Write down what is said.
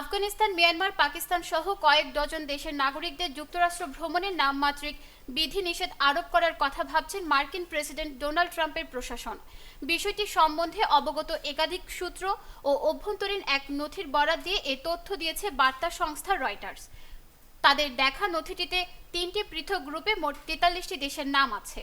Afghanistan, Myanmar, Pakistan সহ কয়েক dozen দেশের নাগরিকদের যুক্তরাষ্ট্র ভ্রমণের নামমাত্রিক বিধিনিষেধ আরোপ করার কথা ভাবছেন মার্কিন প্রেসিডেন্ট ডোনাল্ড ট্রাম্পের প্রশাসন। বিষয়টি সম্বন্ধে অবগত একাধিক সূত্র ও অভ্যন্তরীণ এক নথির বরাত দিয়ে এ তথ্য দিয়েছে বার্তা সংস্থা রয়টার্স। তাদের দেখা নথিটিতে তিনটি পৃথক গ্রুপে মোট তেতাল্লিশটি দেশের নাম আছে।